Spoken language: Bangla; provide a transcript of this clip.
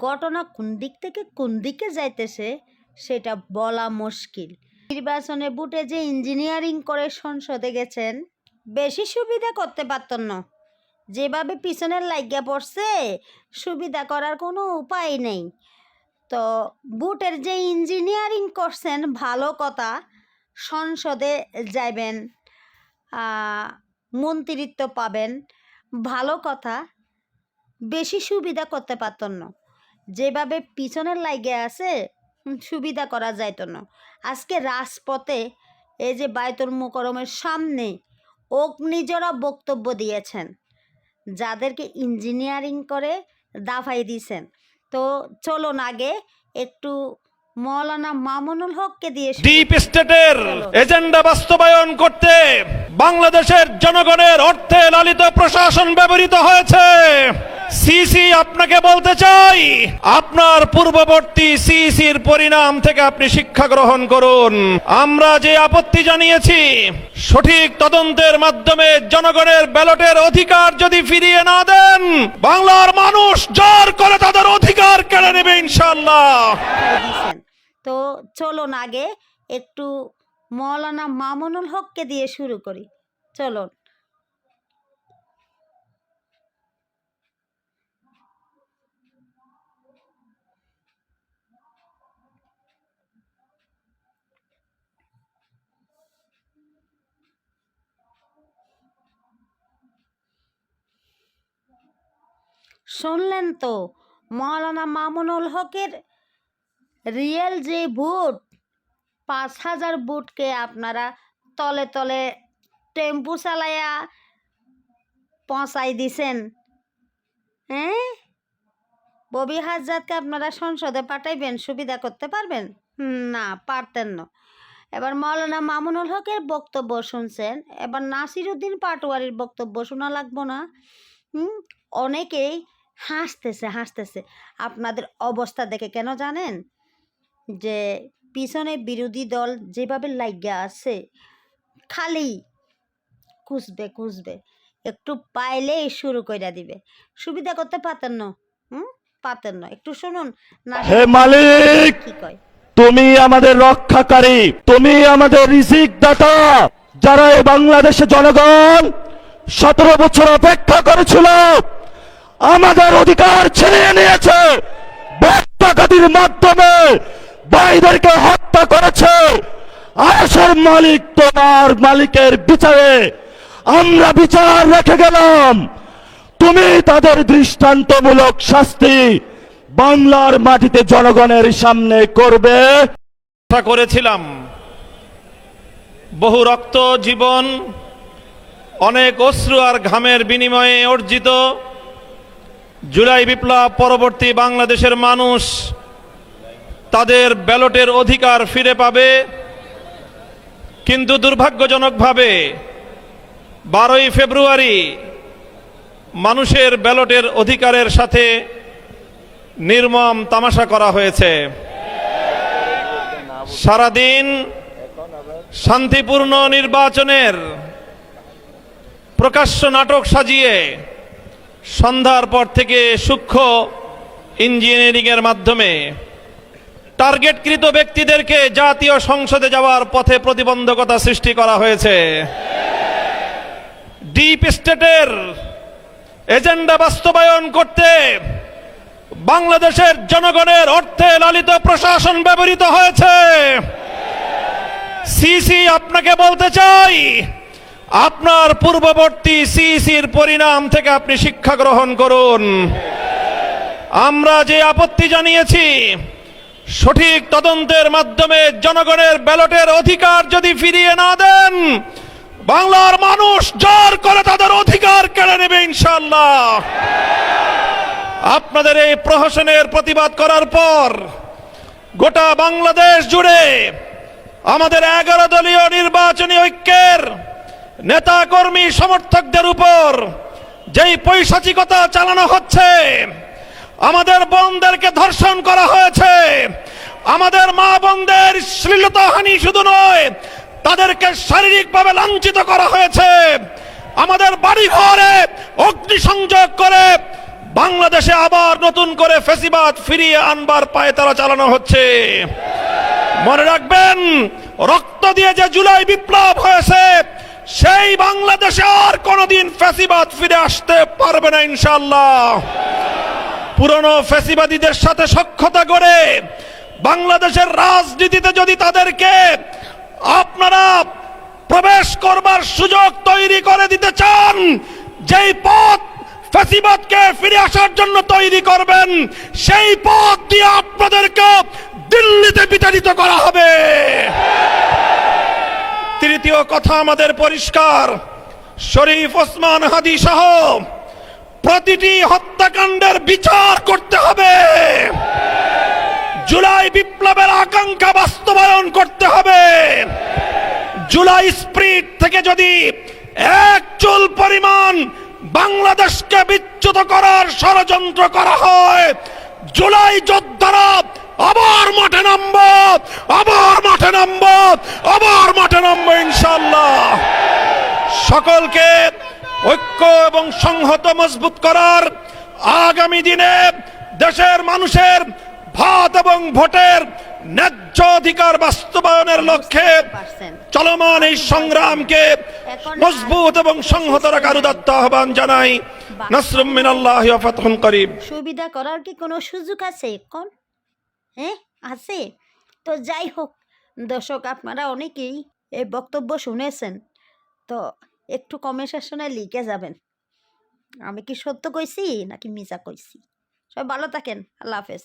ঘটনা কোন দিক থেকে কোন দিকে যাইতেছে সেটা বলা মুশকিল। নির্বাচনে বুটে যে ইঞ্জিনিয়ারিং করে সংসদে গেছেন, বেশি সুবিধা করতে পারতেন না। যেভাবে পিছনের লাগিয়া পড়ছে, সুবিধা করার কোনো উপায় নেই। তো বুটের যে ইঞ্জিনিয়ারিং করছেন, ভালো কথা, সংসদে যাইবেন মন্ত্রিত্ব পাবেন, ভালো কথা, বেশি সুবিধা করতে পারতেন না। যেভাবে পিছনের লাইগে আছে সুবিধা করা যাইত না। আজকে রাজপথে এই যে বায়তুল মুকরমের সামনে অগ্নিজরা বক্তব্য দিয়েছেন যাদেরকে ইঞ্জিনিয়ারিং করে দাফাই দিয়েছেন। তো চলুন আগে একটু মৌলানা মামুনুল হককে দিয়ে ডিপ স্টেটের এজেন্ডা বাস্তবায়ন করতে বাংলাদেশের জনগণের অর্থে লালিত প্রশাসন ব্যবহৃত হয়েছে। সিসি, আপনাকে বলতে চাই, আপনার পূর্ববর্তী সিসির পরিণাম থেকে আপনি শিক্ষা গ্রহণ করুন। আমরা যে আপত্তি জানিয়েছি, সঠিক তদন্তের মাধ্যমে জনগণের ব্যালটের অধিকার যদি ফিরিয়ে না দেন, বাংলার মানুষ জোর করে তাদের অধিকার কেড়ে নেবে ইনশাল্লাহ তো চলুন আগে একটু মৌলানা মামুনুল হককে দিয়ে শুরু করি। চলুন। শুনলেন তো? মৌলানা মামুনুল হকের রিয়েল যে বুট পাঁচ হাজার বুটকে আপনারা তলে তলে টেম্পু চালাইয়া পৌঁছাই দিছেন। হ্যাঁ? ববি হাজারকে আপনারা সংসদে পাঠাইবেন, সুবিধা করতে পারবেন? না, পারতেন না। এবার মৌলানা মামুনুল হকের বক্তব্য শুনছেন। এবার নাসির উদ্দিন পাটোয়ারির বক্তব্য শোনা লাগবো না। অনেকেই হাসতেছে হাসতেছে। আপনাদের অবস্থা দেখে কেন জানেন? যে পিছনে বিরোধী দল যেভাবে লাগিয়া আছে খালি খুঁজবে খুঁজবে। একটু পাইলেই শুরু করে দিবে। সুবিধা করতে পারতেন না হুম? পারতেন না। একটু শুনুন না হে মালিক! কি কয়? তুমি আমাদের রক্ষাকারী তুমি আমাদের রিজিক দাতা যারা এই বাংলাদেশে জনগণ সতেরো বছর অপেক্ষা করেছিল আমাদের অধিকার ছিনিয়ে নিয়েছে। ডাকাতির মাধ্যমে ভাইদেরকে হত্যা করেছে। আয়সের মালিক তোমার মালিকের বিচারে আমরা বিচার রেখে গেলাম। তুমি তাদের দৃষ্টান্তমূলক শাস্তি বাংলার মাটিতে জনগণের সামনে করবে। করেছিলাম, বহু রক্ত, জীবন, অনেক অশ্রু আর ঘামের বিনিময়ে অর্জিত জুলাই বিপ্লব পরবর্তী বাংলাদেশের মানুষ তাদের ব্যালটের অধিকার ফিরে পাবে, কিন্তু দুর্ভাগ্যজনকভাবে বারোই ফেব্রুয়ারি মানুষের ব্যালটের অধিকারের সাথে নির্মম তামাশা করা হয়েছে। সারাদিন শান্তিপূর্ণ নির্বাচনের প্রকাশ্য নাটক সাজিয়ে সন্ধ্যার পর থেকে সূক্ষ্ম ইঞ্জিনিয়ারিং এর মাধ্যমে টার্গেটকৃত ব্যক্তিদেরকে জাতীয় সংসদে যাওয়ার পথে প্রতিবন্ধকতা সৃষ্টি করা হয়েছে। ডিপ স্টেটের এজেন্ডা বাস্তবায়ন করতে বাংলাদেশের জনগণের অর্থে লালিত প্রশাসন ব্যবহৃত হয়েছে। সিসি, আপনাকে বলতে চাই আপনার পূর্ববর্তী সিসির পরিণাম থেকে আপনি শিক্ষা গ্রহণ করুন। আমরা যে আপত্তি জানিয়েছি, সঠিক তদন্তের মাধ্যমে জনগণের ব্যালটের অধিকার যদি ফিরিয়ে না দেন, বাংলার মানুষ জোর করে তাদের অধিকার কেড়ে নেবে ইনশাল্লাহ আপনাদের এই প্রহসনের প্রতিবাদ করার পর গোটা বাংলাদেশ জুড়ে আমাদের এগারো দলীয় নির্বাচনী ঐক্যের নেতা কর্মী সমর্থকদের উপর যেই পৈশাচিকতা চালানো হচ্ছে, আমাদের বোনদেরকে ধর্ষণ করা হয়েছে, আমাদের মা বোনদের শ্লীলতাহানি শুধু নয়, তাদেরকে শারীরিকভাবে লাঞ্ছিত করা হয়েছে। আমাদের বাড়ি ঘরে অগ্নিসংযোগ করে বাংলাদেশে আবার নতুন করে ফেসিবাদ ফিরিয়ে আনবার পায়ে তারা চালানো হচ্ছে। মনে রাখবেন, রক্ত দিয়ে যে জুলাই বিপ্লব হয়েছে সেই বাংলাদেশে আর কোনোদিন ফেসিবাদ ফিরে আসতে পারবে না ইনশাল্লাহ পুরনো ফেসিবাদীদের সাথে সক্ষতা করে বাংলাদেশের রাজনীতিতে যদি তাদেরকে আপনারা প্রবেশ করবার সুযোগ তৈরি করে দিতে চান, যেই পথ ফেসিবাদকে ফিরে আসার জন্য তৈরি করবেন, সেই পথ দিয়ে আপনাদেরকে দিল্লিতে বিতাড়িত করা হবে। তৃতীয় কথা আমাদের পরিষ্কার। শরীফ ওসমান হাদি সহ প্রতিটি হত্যাকাণ্ডের বিচার করতে হবে। জুলাই বিপ্লবের আকাঙ্ক্ষা বাস্তবায়ন করতে হবে। জুলাই স্প্রিট থেকে যদি এক চুল পরিমাণ বাংলাদেশকে বিচ্যুত করার ষড়যন্ত্র করা হয়, জুলাই যোদ্ধারা আবার মাঠে নামব আবার মাঠে নামব আবার মাঠে নামব ইনশাল্লাহ সকলকে ঐক্য এবং সংহত মজবুত করার আগামী দিনে দেশের মানুষের ভাত এবং ভোটের ন্যায্য অধিকার বাস্তবায়নের লক্ষ্যে চলমান এই সংগ্রামকে মজবুত এবং সংহত রাখার উদাত্ত আহ্বান জানাই। নাসরুম মিনাল্লাহ ফাতহুন করিব সুবিধা করার কি কোনো সুযোগ আছে কোন হ্যাঁ আছে। তো যাই হোক, দর্শক আপনারা অনেকেই এই বক্তব্য শুনেছেন, তো একটু কমেন্ট লিখে যাবেন। আমি কি সত্য কইছি নাকি মিজা কইছি? সবাই ভালো থাকেন, আল্লাহ হাফেজ।